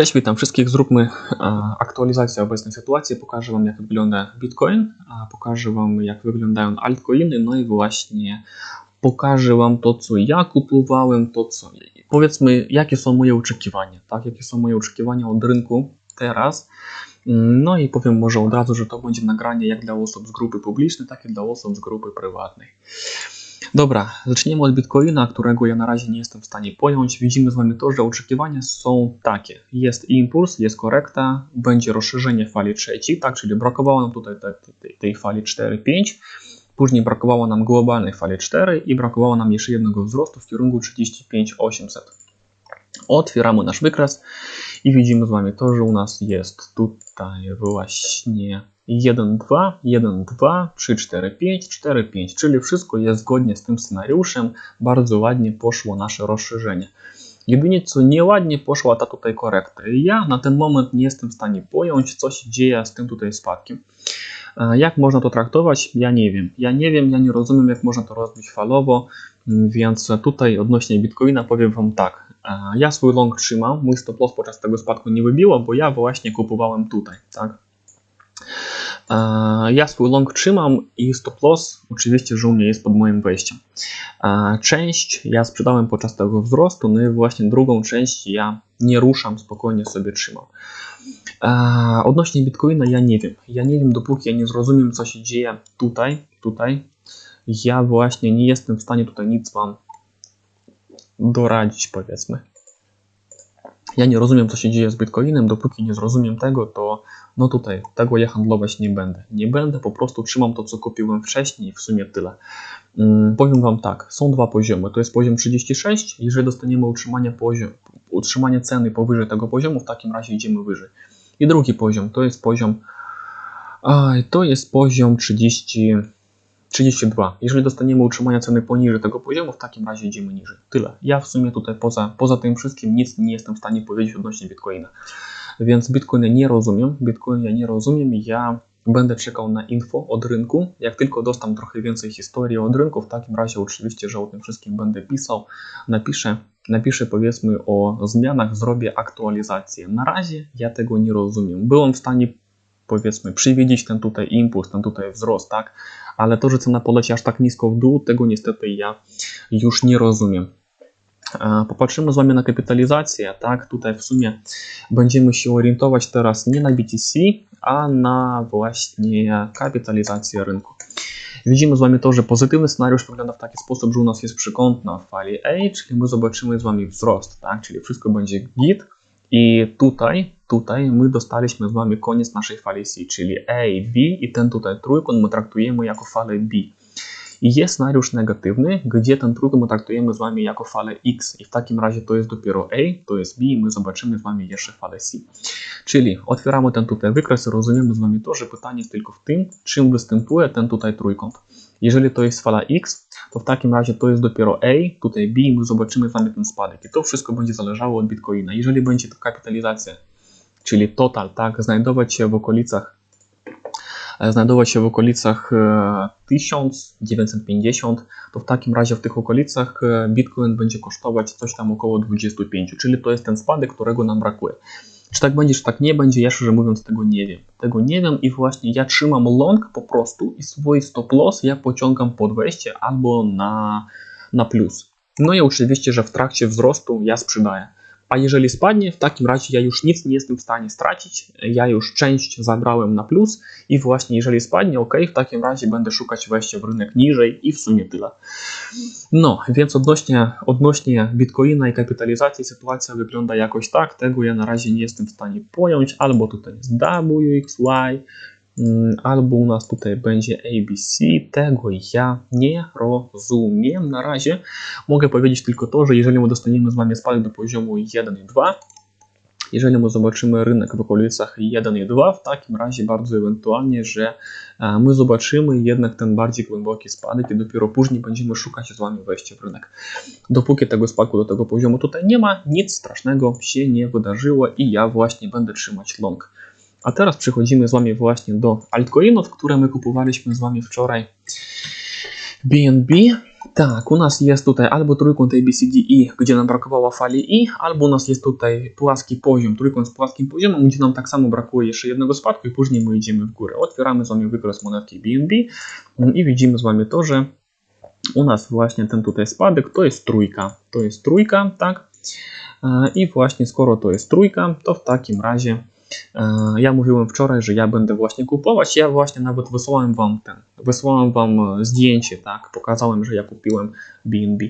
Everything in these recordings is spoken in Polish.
Cześć, witam wszystkich. Zróbmy e, aktualizację obecnej sytuacji. Pokażę Wam, jak wygląda Bitcoin, pokażę Wam, jak wyglądają altcoiny, no i właśnie pokażę Wam to, co ja kupowałem, to co. Powiedzmy, jakie są moje oczekiwania, tak? Jakie są moje oczekiwania od rynku teraz. No i powiem może od razu, że to będzie nagranie jak dla osób z grupy publicznej, tak i dla osób z grupy prywatnej. Dobra, zaczniemy od Bitcoina, którego ja na razie nie jestem w stanie pojąć. Widzimy z Wami to, że oczekiwania są takie. Jest impuls, jest korekta, będzie rozszerzenie fali trzeciej, tak, czyli brakowało nam tutaj tej, tej, fali 4-5, później brakowało nam globalnej fali 4 i brakowało nam jeszcze jednego wzrostu w kierunku 35800. Otwieramy nasz wykres i widzimy z Wami to, że u nas jest tutaj właśnie 1, 2, 1, 2, 3, 4, 5, 4, 5, czyli wszystko jest zgodnie z tym scenariuszem. Bardzo ładnie poszło nasze rozszerzenie. Jedynie co nieładnie poszła ta tutaj korekta. Ja na ten moment nie jestem w stanie pojąć, co się dzieje z tym tutaj spadkiem. Jak można to traktować? Ja nie wiem. Ja nie wiem, ja nie rozumiem, jak można to rozbić falowo, więc tutaj odnośnie Bitcoina powiem Wam tak. Ja swój long trzymam, mój stop loss podczas tego spadku nie wybiło, bo ja właśnie kupowałem tutaj, tak? Ja swój long trzymam i stop loss oczywiście, że u mnie jest pod moim wejściem. Część ja sprzedałem podczas tego wzrostu, no i właśnie drugą część ja nie ruszam, spokojnie sobie trzymam. Odnośnie Bitcoina ja nie wiem. Ja nie wiem, dopóki ja nie zrozumiem, co się dzieje tutaj, tutaj. Ja właśnie nie jestem w stanie tutaj nic Wam doradzić, powiedzmy. Ja nie rozumiem, co się dzieje z Bitcoinem. Dopóki nie zrozumiem tego, to no tutaj tego ja handlować nie będę. Nie będę, po prostu trzymam to, co kupiłem wcześniej w sumie tyle. Hmm, powiem Wam tak, są dwa poziomy. To jest poziom 36. Jeżeli dostaniemy utrzymanie, poziom, utrzymanie ceny powyżej tego poziomu, w takim razie idziemy wyżej. I drugi poziom to jest poziom a, to jest poziom 30, 32. Jeżeli dostaniemy utrzymania ceny poniżej tego poziomu, w takim razie idziemy niżej. Tyle. Ja w sumie tutaj poza, poza tym wszystkim nic nie jestem w stanie powiedzieć odnośnie Bitcoina. Więc Bitcoina nie rozumiem. Bitcoina nie rozumiem. Ja będę czekał na info od rynku. Jak tylko dostam trochę więcej historii od rynku, w takim razie oczywiście, że o tym wszystkim będę pisał. Napiszę, napiszę powiedzmy o zmianach, zrobię aktualizację. Na razie ja tego nie rozumiem. Byłem w stanie powiedzmy przewidzieć ten tutaj impuls, ten tutaj wzrost, tak? Ale to, że cena poleci aż tak nisko w dół, tego niestety ja już nie rozumiem. Popatrzymy z Wami na kapitalizację. Tak, tutaj w sumie będziemy się orientować teraz nie na BTC, a na właśnie kapitalizację rynku. Widzimy z Wami to, że pozytywny scenariusz wygląda w taki sposób, że u nas jest przekątna w fali A, czyli my zobaczymy z Wami wzrost, tak, czyli wszystko będzie git. I tutaj, tutaj my dostaliśmy z Wami koniec naszej fali C, czyli A, B i ten tutaj trójkąt my traktujemy jako falę B. Jest scenariusz negatywny, gdzie ten trójkąt my traktujemy z Wami jako falę X i w takim razie to jest dopiero A, to jest B i my zobaczymy z Wami jeszcze falę C. Czyli otwieramy ten tutaj wykres i rozumiemy z Wami to, że pytanie jest tylko w tym, czym występuje ten tutaj trójkąt. Jeżeli to jest fala X, to w takim razie to jest dopiero A, tutaj B i my zobaczymy z Wami ten spadek. I to wszystko będzie zależało od Bitcoina. Jeżeli będzie to kapitalizacja, czyli total, tak, znajdować się w okolicach znajdować się w okolicach 1950, to w takim razie w tych okolicach Bitcoin będzie kosztować coś tam około 25, czyli to jest ten spadek, którego nam brakuje. Czy tak będzie, czy tak nie będzie, ja szczerze mówiąc tego nie wiem. Tego nie wiem i właśnie ja trzymam long po prostu i swój stop loss ja pociągam pod wejście albo na, na plus. No i oczywiście, że w trakcie wzrostu ja sprzedaję. A jeżeli spadnie, w takim razie ja już nic nie jestem w stanie stracić. Ja już część zabrałem na plus i właśnie jeżeli spadnie, ok, w takim razie będę szukać wejścia w rynek niżej i w sumie tyle. No, więc odnośnie, odnośnie Bitcoina i kapitalizacji sytuacja wygląda jakoś tak. Tego ja na razie nie jestem w stanie pojąć. Albo tutaj jest WXY, albo u nas tutaj będzie ABC, tego ja nie rozumiem na razie. Mogę powiedzieć tylko to, że jeżeli my dostaniemy z Wami spadek do poziomu 1 i 2, jeżeli my zobaczymy rynek w okolicach 1 i 2, w takim razie bardzo ewentualnie, że my zobaczymy jednak ten bardziej głęboki spadek i dopiero później będziemy szukać z Wami wejścia w rynek. Dopóki tego spadku do tego poziomu tutaj nie ma, nic strasznego się nie wydarzyło i ja właśnie będę trzymać long. A teraz przechodzimy z Wami właśnie do altcoinów, które my kupowaliśmy z Wami wczoraj. BNB. Tak, u nas jest tutaj albo trójkąt ABCDE, gdzie nam brakowało fali I, albo u nas jest tutaj płaski poziom, trójkąt z płaskim poziomem, gdzie nam tak samo brakuje jeszcze jednego spadku i później my idziemy w górę. Otwieramy z wami wykres monetki BNB i widzimy z wami to, że u nas właśnie ten tutaj spadek to jest trójka. To jest trójka, tak? E, I właśnie skoro to jest trójka, to w takim razie ja mówiłem wczoraj, że ja będę właśnie kupować. Ja właśnie nawet wysłałem wam ten, wysłałem wam zdjęcie, tak? Pokazałem, że ja kupiłem BNB.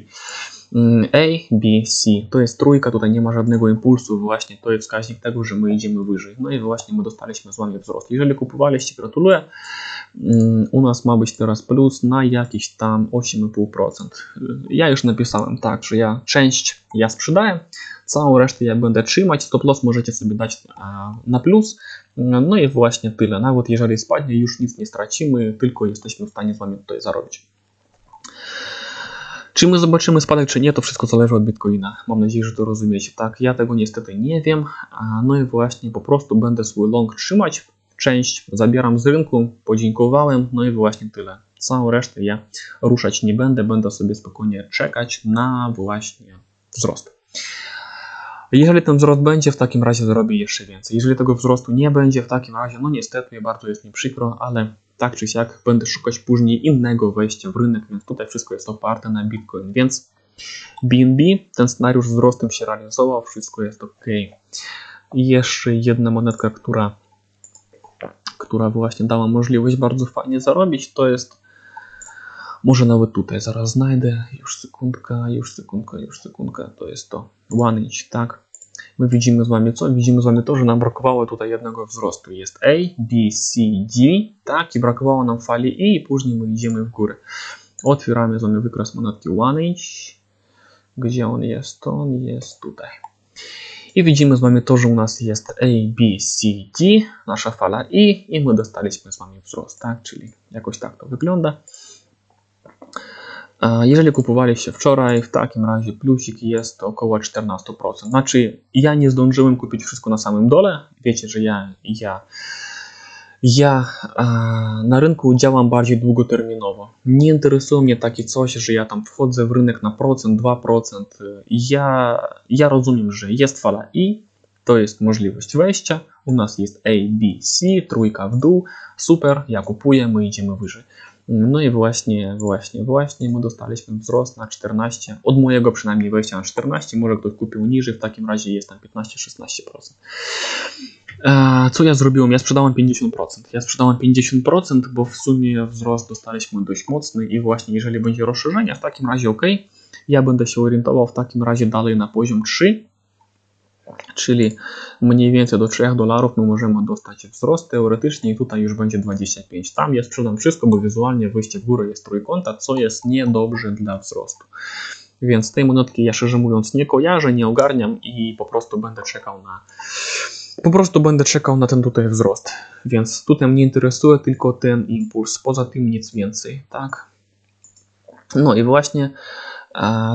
Mm, A, B, C. To jest trójka, tutaj nie ma żadnego impulsu, właśnie to jest wskaźnik tego, że my idziemy wyżej. No i właśnie my dostaliśmy z wami wzrost. Jeżeli kupowaliście, gratuluję. Mm, U nas ma być teraz plus na jakieś tam 8,5%. Ja już napisałem tak, że ja część ja sprzedaję, całą resztę ja będę trzymać. Stop loss możecie sobie dać na plus. No i właśnie tyle. Nawet jeżeli spadnie, już nic nie stracimy, tylko jesteśmy w stanie z wami tutaj zarobić. Czy my zobaczymy spadek, czy nie, to wszystko zależy od Bitcoina. Mam nadzieję, że to rozumiecie. Tak, ja tego niestety nie wiem. No i właśnie po prostu będę swój long trzymać. Część zabieram z rynku, podziękowałem, no i właśnie tyle. Całą resztę ja ruszać nie będę, będę sobie spokojnie czekać na właśnie wzrost. Jeżeli ten wzrost będzie, w takim razie zrobię jeszcze więcej. Jeżeli tego wzrostu nie będzie, w takim razie, no niestety, bardzo jest mi przykro, ale tak czy siak będę szukać później innego wejścia w rynek, więc tutaj wszystko jest oparte na Bitcoin. Więc BNB, ten scenariusz wzrostem się realizował, wszystko jest ok. I jeszcze jedna monetka, która, która właśnie dała możliwość bardzo fajnie zarobić, to jest może nawet tutaj zaraz znajdę, już sekundka, już sekundka, już sekundka, to jest to one inch, tak? My widzimy z wami co? Widzimy z wami to, że nam brakowało tutaj jednego wzrostu. Jest A, B, C, D, tak? I brakowało nam fali I i później my idziemy w górę. Otwieramy z wami wykres monetki one inch. Gdzie on jest? On jest tutaj. I widzimy z wami to, że u nas jest A, B, C, D, nasza fala I i my dostaliśmy z wami wzrost, tak? Czyli jakoś tak to wygląda. Jeżeli kupowaliście wczoraj, w takim razie plusik jest około 14%. Znaczy, ja nie zdążyłem kupić wszystko na samym dole. Wiecie, że ja, ja, ja na rynku działam bardziej długoterminowo. Nie interesuje mnie takie coś, że ja tam wchodzę w rynek na procent, 2%. Ja, ja rozumiem, że jest fala I, to jest możliwość wejścia. U nas jest A, B, C, trójka w dół. Super, ja kupuję, my idziemy wyżej. No i właśnie, właśnie, właśnie my dostaliśmy wzrost na 14, od mojego przynajmniej wejścia na 14, może ktoś kupił niżej, w takim razie jest tam 15-16%. E, Co ja zrobiłem? Ja sprzedałem 50%. Ja sprzedałem 50%, bo w sumie wzrost dostaliśmy dość mocny i właśnie jeżeli będzie rozszerzenie, w takim razie ok, ja będę się orientował w takim razie dalej na poziom 3, czyli mniej więcej do 3 dolarów my możemy dostać wzrost teoretycznie i tutaj już będzie 25. Tam ja sprzedam wszystko, bo wizualnie wyjście w górę jest trójkąta, co jest niedobrze dla wzrostu. Więc tej monetki ja szczerze mówiąc nie kojarzę, nie ogarniam i po prostu będę czekał na po prostu będę czekał na ten tutaj wzrost. Więc tutaj mnie interesuje tylko ten impuls, poza tym nic więcej, tak? No i właśnie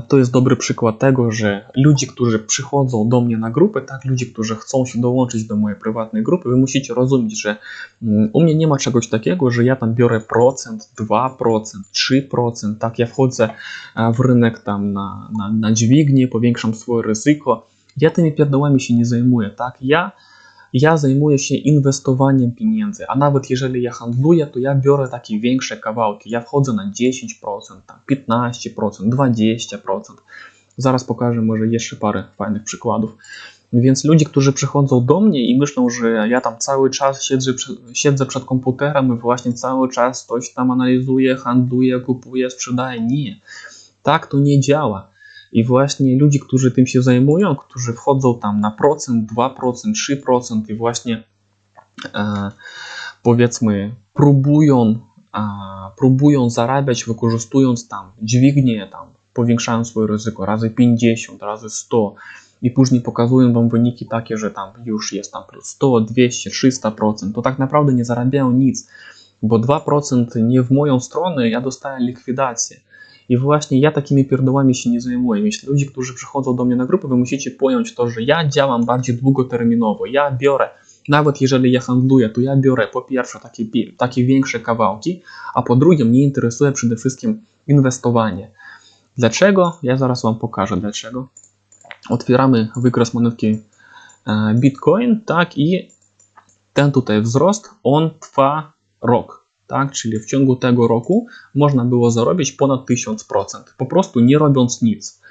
to jest dobry przykład tego, że ludzie, którzy przychodzą do mnie na grupę, tak, ludzie, którzy chcą się dołączyć do mojej prywatnej grupy, wy musicie rozumieć, że mm, u mnie nie ma czegoś takiego, że ja tam biorę procent, 2%, 3%, tak, ja wchodzę w rynek tam na, na, na dźwignię, powiększam swoje ryzyko. Ja tymi pierdołami się nie zajmuję, tak, ja ja zajmuję się inwestowaniem pieniędzy, a nawet jeżeli ja handluję, to ja biorę takie większe kawałki. Ja wchodzę na 10%, tam 15%, 20%. Zaraz pokażę może jeszcze parę fajnych przykładów. Więc ludzie, którzy przychodzą do mnie i myślą, że ja tam cały czas siedzę, siedzę przed komputerem i właśnie cały czas coś tam analizuję, handluję, kupuję, sprzedaję. Nie. Tak to nie działa. I właśnie ludzi, którzy tym się zajmują, którzy wchodzą tam na procent, 2%, 3% i właśnie e, powiedzmy próbują, e, próbują zarabiać wykorzystując tam dźwignię, tam powiększają swoje ryzyko razy 50, razy 100 i później pokazują Wam wyniki takie, że tam już jest tam plus 100, 200, 300%, to tak naprawdę nie zarabiają nic, bo 2% nie w moją stronę, ja dostaję likwidację. I właśnie ja takimi pierdołami się nie zajmuję. Jeśli ludzie, którzy przychodzą do mnie na grupę, wy musicie pojąć to, że ja działam bardziej długoterminowo. Ja biorę, nawet jeżeli ja handluję, to ja biorę po pierwsze takie, takie większe kawałki, a po drugie mnie interesuje przede wszystkim inwestowanie. Dlaczego? Ja zaraz Wam pokażę dlaczego. Otwieramy wykres monetki e, Bitcoin, tak, i ten tutaj wzrost, on trwa rok, tak, czyli w ciągu tego roku można było zarobić ponad 1000%, po prostu nie robiąc nic.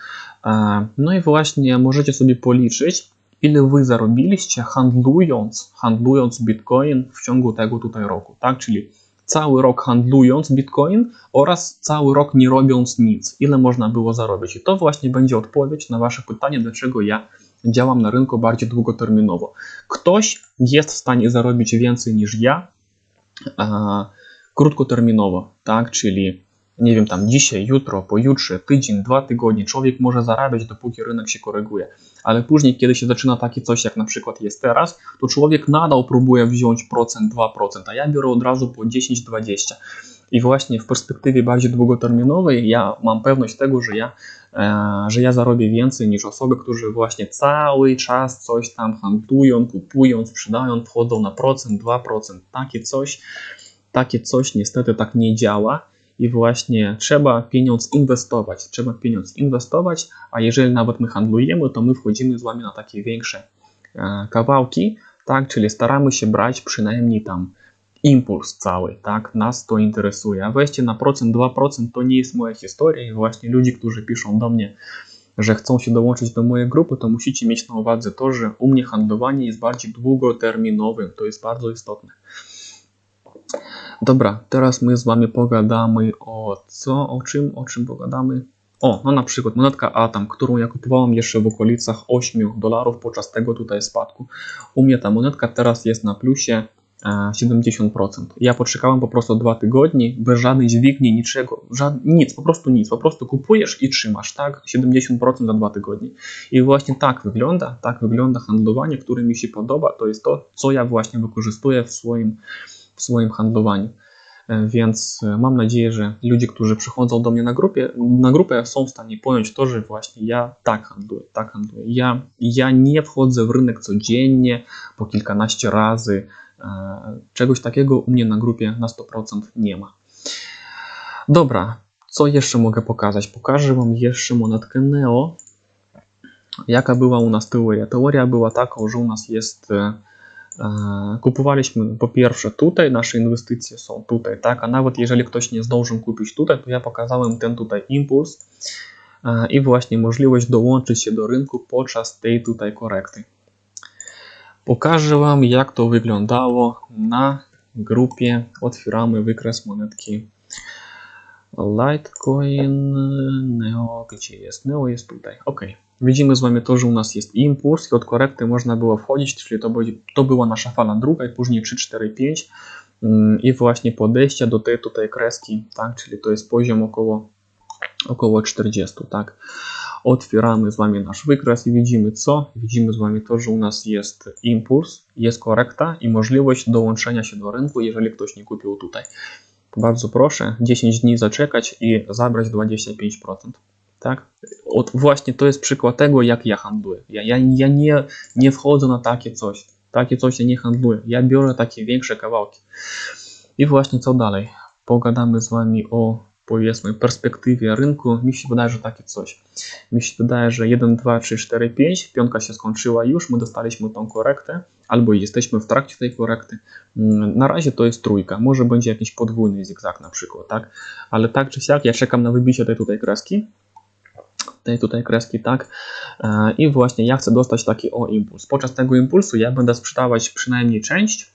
E, no i właśnie możecie sobie policzyć, ile wy zarobiliście handlując, handlując Bitcoin w ciągu tego tutaj roku, tak, czyli cały rok handlując Bitcoin oraz cały rok nie robiąc nic. Ile można było zarobić? I to właśnie będzie odpowiedź na Wasze pytanie, dlaczego ja działam na rynku bardziej długoterminowo. Ktoś jest w stanie zarobić więcej niż ja a, krótkoterminowo, tak? Czyli nie wiem, tam dzisiaj, jutro, pojutrze, tydzień, dwa tygodnie, człowiek może zarabiać, dopóki rynek się koryguje. Ale później, kiedy się zaczyna takie coś, jak na przykład jest teraz, to człowiek nadal próbuje wziąć procent, 2%, a ja biorę od razu po 10-20%. I właśnie w perspektywie bardziej długoterminowej ja mam pewność tego, że ja, e, że ja zarobię więcej niż osoby, którzy właśnie cały czas coś tam handlują, kupują, sprzedają, wchodzą na procent, 2%. Takie coś, takie coś niestety tak nie działa i właśnie trzeba pieniądz inwestować. Trzeba pieniądz inwestować, a jeżeli nawet my handlujemy, to my wchodzimy z wami na takie większe e, kawałki, tak, czyli staramy się brać przynajmniej tam impuls cały, tak, nas to interesuje. A wejście na procent, 2% to nie jest moja historia i właśnie ludzie, którzy piszą do mnie, że chcą się dołączyć do mojej grupy, to musicie mieć na uwadze to, że u mnie handlowanie jest bardziej długoterminowym, to jest bardzo istotne. Dobra, teraz my z wami pogadamy o co, o czym, o czym pogadamy? O, no na przykład monetka Atom, którą ja kupowałem jeszcze w okolicach 8 dolarów podczas tego tutaj spadku. U mnie ta monetka teraz jest na plusie 70%. Ja poczekałem po prostu dwa tygodnie, bez żadnej dźwigni, niczego, żad, nic, po prostu nic, po prostu kupujesz i trzymasz, tak? 70% za dwa tygodnie. I właśnie tak wygląda, tak wygląda handlowanie, które mi się podoba, to jest to, co ja właśnie wykorzystuję w swoim w swoim handlowaniu. E, więc e, mam nadzieję, że ludzie, którzy przychodzą do mnie na, grupie, na grupę, są w stanie pojąć to, że właśnie ja tak handluję, tak handluję. Ja, ja nie wchodzę w rynek codziennie, po kilkanaście razy. E, czegoś takiego u mnie na grupie na 100% nie ma. Dobra, co jeszcze mogę pokazać? Pokażę Wam jeszcze monetkę Neo. Jaka była u nas teoria? Teoria była taką, że u nas jest Kupowaliśmy po pierwsze tutaj, nasze inwestycje są tutaj, tak, a nawet jeżeli ktoś nie zdążył kupić tutaj, to ja pokazałem ten tutaj impuls i właśnie możliwość dołączyć się do rynku podczas tej tutaj korekty. Pokażę Wam jak to wyglądało na grupie. Otwieramy wykres monetki Litecoin Neo, gdzie jest? Neo jest tutaj, ok. Widzimy z wami to, że u nas jest impuls i od korekty można było wchodzić, czyli to, to była nasza fala druga i później 3, 4, 5 i właśnie podejście do tej tutaj kreski, tak, czyli to jest poziom około, około 40, tak. Otwieramy z wami nasz wykres i widzimy co? Widzimy z wami to, że u nas jest impuls, jest korekta i możliwość dołączenia się do rynku, jeżeli ktoś nie kupił tutaj. Bardzo proszę 10 dni zaczekać i zabrać 25%. Tak? Od, właśnie to jest przykład tego, jak ja handluję. Ja, ja, ja nie, nie wchodzę na takie coś. Takie coś ja nie handluję. Ja biorę takie większe kawałki. I właśnie co dalej? Pogadamy z Wami o powiedzmy perspektywie rynku. Mi się wydaje, że takie coś. Mi się wydaje, że 1, 2, 3, 4, 5, piątka się skończyła już, my dostaliśmy tą korektę, albo jesteśmy w trakcie tej korekty. Mm, na razie to jest trójka, może będzie jakiś podwójny zigzag na przykład, tak? Ale tak czy siak, ja czekam na wybicie tej tutaj kreski, tej tutaj kreski, tak? E, I właśnie ja chcę dostać taki o impuls. Podczas tego impulsu ja będę sprzedawać przynajmniej część,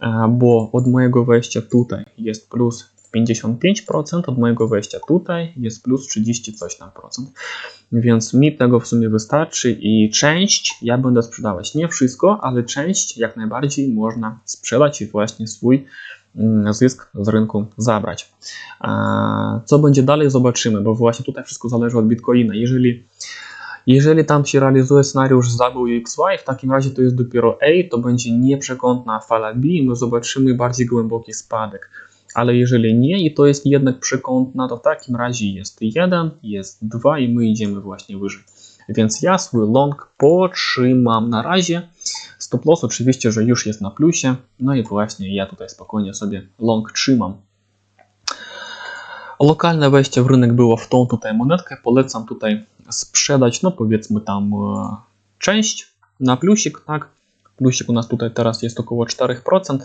e, bo od mojego wejścia tutaj jest plus 55%, od mojego wejścia tutaj jest plus 30 coś tam procent. Więc mi tego w sumie wystarczy i część ja będę sprzedawać. Nie wszystko, ale część jak najbardziej można sprzedać i właśnie swój zysk z rynku zabrać. Co będzie dalej, zobaczymy, bo właśnie tutaj wszystko zależy od Bitcoina. Jeżeli, jeżeli tam się realizuje scenariusz zabył XY, w takim razie to jest dopiero A, to będzie nieprzekątna fala B i my zobaczymy bardziej głęboki spadek. Ale jeżeli nie i to jest jednak przekątna, to w takim razie jest 1, jest 2 i my idziemy właśnie wyżej. Więc ja swój long potrzymam na razie. Stop loss oczywiście, że już jest na plusie. No i właśnie ja tutaj spokojnie sobie long trzymam. Lokalne wejście w rynek było w tą tutaj monetkę. Polecam tutaj sprzedać, no powiedzmy tam e, część na plusik, tak? Plusik u nas tutaj teraz jest około 4%.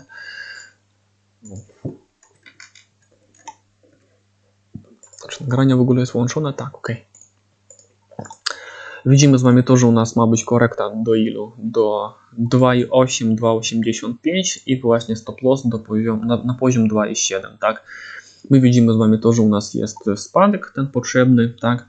Czy nagranie w ogóle jest włączone? Tak, ok. Widzimy z wami to, że u nas ma być korekta do ilu? Do 2,8, 2,85 i właśnie stop loss do poziom, na, na poziom 2,7, tak? My widzimy z wami to, że u nas jest spadek ten potrzebny, tak?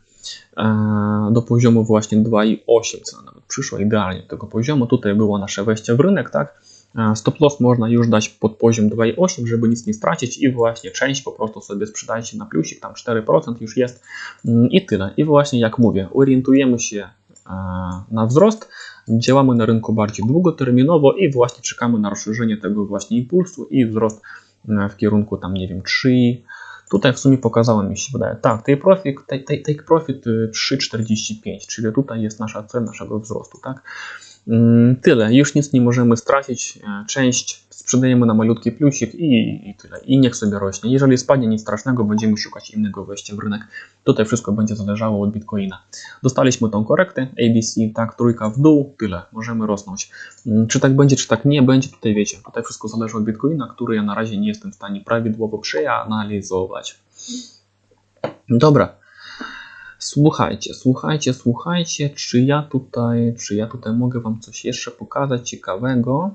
E, do poziomu właśnie 2,8, co nawet przyszło idealnie do tego poziomu. Tutaj było nasze wejście w rynek, tak? E, Stop loss można już dać pod poziom 2,8, żeby nic nie stracić i właśnie część po prostu sobie sprzedajcie na plusik, tam 4% już jest Mm, i tyle. I właśnie jak mówię, orientujemy się e, na wzrost, działamy na rynku bardziej długoterminowo i właśnie czekamy na rozszerzenie tego właśnie impulsu i wzrost e, w kierunku tam nie wiem 3, Tutaj w sumie pokazałem, mi się wydaje. Tak, take profit, take, take, profit y, 3,45, czyli tutaj jest nasza cel naszego wzrostu, tak? Mm, Tyle, już nic nie możemy stracić. e, Część sprzedajemy na malutki plusik i, i tyle. I niech sobie rośnie. Jeżeli spadnie nic strasznego, będziemy szukać innego wejścia w rynek. Tutaj wszystko będzie zależało od Bitcoina. Dostaliśmy tą korektę ABC, tak, trójka w dół, tyle. Możemy rosnąć. Mm, Czy tak będzie, czy tak nie będzie, tutaj wiecie. Tutaj wszystko zależy od Bitcoina, który ja na razie nie jestem w stanie prawidłowo przeanalizować. Dobra. Słuchajcie, słuchajcie, słuchajcie, czy ja tutaj, czy ja tutaj mogę Wam coś jeszcze pokazać ciekawego?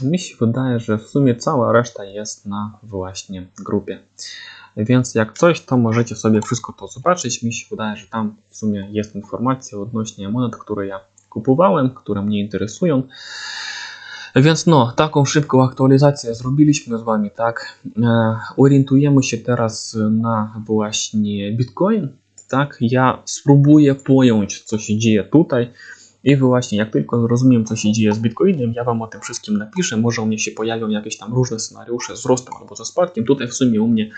Mi się wydaje, że w sumie cała reszta jest na właśnie grupie. Więc jak coś, to możecie sobie wszystko to zobaczyć. Mi się wydaje, że tam w sumie jest informacja odnośnie monet, które ja kupowałem, które mnie interesują. Więc no, taką szybką aktualizację zrobiliśmy z Wami, tak? E, orientujemy się teraz na właśnie Bitcoin, tak? Ja spróbuję pojąć, co się dzieje tutaj i właśnie jak tylko zrozumiem, co się dzieje z Bitcoinem, ja Wam o tym wszystkim napiszę. Może u mnie się pojawią jakieś tam różne scenariusze z wzrostem albo ze spadkiem. Tutaj w sumie u mnie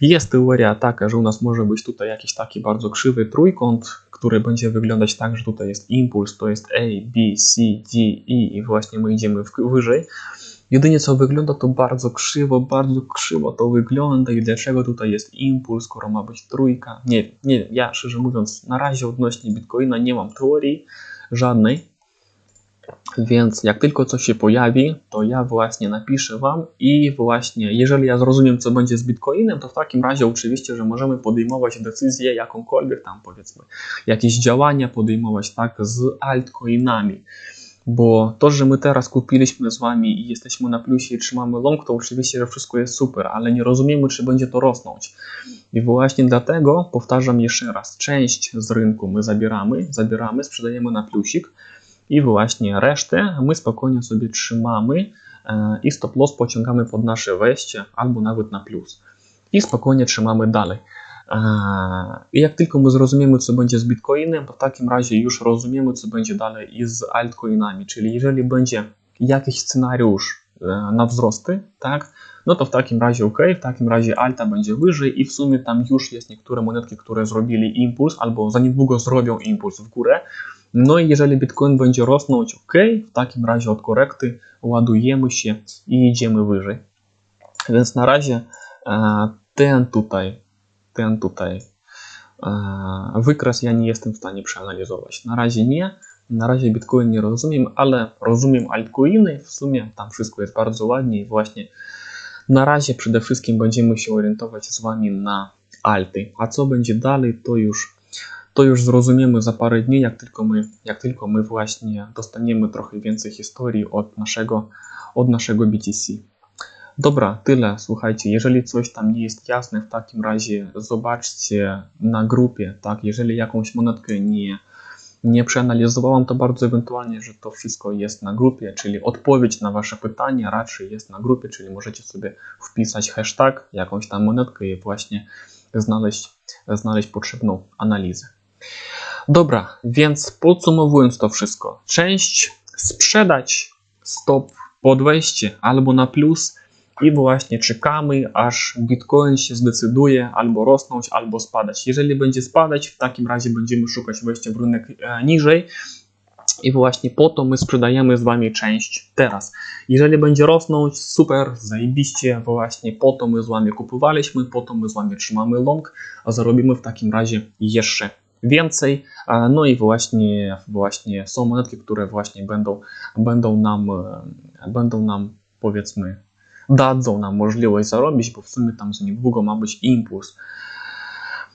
jest teoria taka, że u nas może być tutaj jakiś taki bardzo krzywy trójkąt, który będzie wyglądać tak, że tutaj jest impuls, to jest A, B, C, D, E i właśnie my idziemy wyżej. Jedynie co wygląda to bardzo krzywo, bardzo krzywo to wygląda i dlaczego tutaj jest impuls, skoro ma być trójka. Nie wiem, nie wiem. Ja szczerze mówiąc na razie odnośnie Bitcoina nie mam teorii żadnej. Więc jak tylko coś się pojawi, to ja właśnie napiszę Wam i właśnie, jeżeli ja zrozumiem, co będzie z Bitcoinem, to w takim razie oczywiście, że możemy podejmować decyzję jakąkolwiek tam powiedzmy, jakieś działania podejmować tak z altcoinami. Bo to, że my teraz kupiliśmy z Wami i jesteśmy na plusie i trzymamy long, to oczywiście, że wszystko jest super, ale nie rozumiemy, czy będzie to rosnąć. I właśnie dlatego, powtarzam jeszcze raz, część z rynku my zabieramy, zabieramy, sprzedajemy na plusik, i właśnie resztę my spokojnie sobie trzymamy e, i stop loss pociągamy pod nasze wejście albo nawet na plus. I spokojnie trzymamy dalej. E, I jak tylko my zrozumiemy, co będzie z Bitcoinem, to w takim razie już rozumiemy, co będzie dalej i z altcoinami. Czyli jeżeli będzie jakiś scenariusz e, na wzrosty, tak, no to w takim razie ok, w takim razie alta będzie wyżej i w sumie tam już jest niektóre monetki, które zrobili impuls albo za niedługo zrobią impuls w górę. No i jeżeli Bitcoin będzie rosnąć, ok, w takim razie od korekty ładujemy się i idziemy wyżej. Więc na razie e, ten tutaj, ten tutaj e, wykres ja nie jestem w stanie przeanalizować. Na razie nie, na razie Bitcoin nie rozumiem, ale rozumiem altcoiny. W sumie tam wszystko jest bardzo ładnie i właśnie na razie przede wszystkim będziemy się orientować z Wami na alty. A co będzie dalej, to już to już zrozumiemy za parę dni, jak tylko my, jak tylko my właśnie dostaniemy trochę więcej historii od naszego, od naszego BTC. Dobra, tyle. Słuchajcie, jeżeli coś tam nie jest jasne, w takim razie zobaczcie na grupie, tak? Jeżeli jakąś monetkę nie, nie przeanalizowałam, to bardzo ewentualnie, że to wszystko jest na grupie, czyli odpowiedź na Wasze pytania raczej jest na grupie, czyli możecie sobie wpisać hashtag, jakąś tam monetkę i właśnie znaleźć, znaleźć potrzebną analizę. Dobra, więc podsumowując to wszystko, część sprzedać, stop pod wejście albo na plus i właśnie czekamy, aż Bitcoin się zdecyduje albo rosnąć, albo spadać. Jeżeli będzie spadać, w takim razie będziemy szukać wejścia w rynek e, niżej. I właśnie po to my sprzedajemy z Wami część teraz. Jeżeli będzie rosnąć, super, zajebiście, właśnie po to my z Wami kupowaliśmy, po to my z Wami trzymamy long, a zarobimy w takim razie jeszcze więcej. No i właśnie, właśnie są monetki, które właśnie będą, będą nam, e, będą nam powiedzmy, dadzą nam możliwość zarobić, bo w sumie tam za niedługo ma być impuls.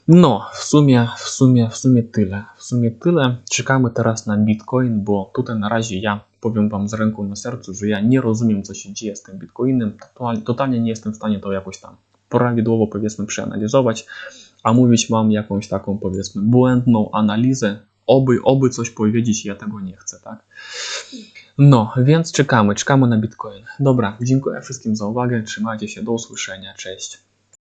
No, w sumie, w sumie, w sumie tyle. W sumie tyle. Czekamy teraz na Bitcoin, bo tutaj na razie ja powiem Wam z ręką na sercu, że ja nie rozumiem, co się dzieje z tym Bitcoinem. Total- Totalnie nie jestem w stanie to jakoś tam prawidłowo, powiedzmy, przeanalizować, a mówić Wam jakąś taką, powiedzmy, błędną analizę. Oby, oby coś powiedzieć, ja tego nie chcę, tak? No, więc czekamy, czekamy na Bitcoin. Dobra, dziękuję wszystkim za uwagę, trzymajcie się, do usłyszenia, cześć.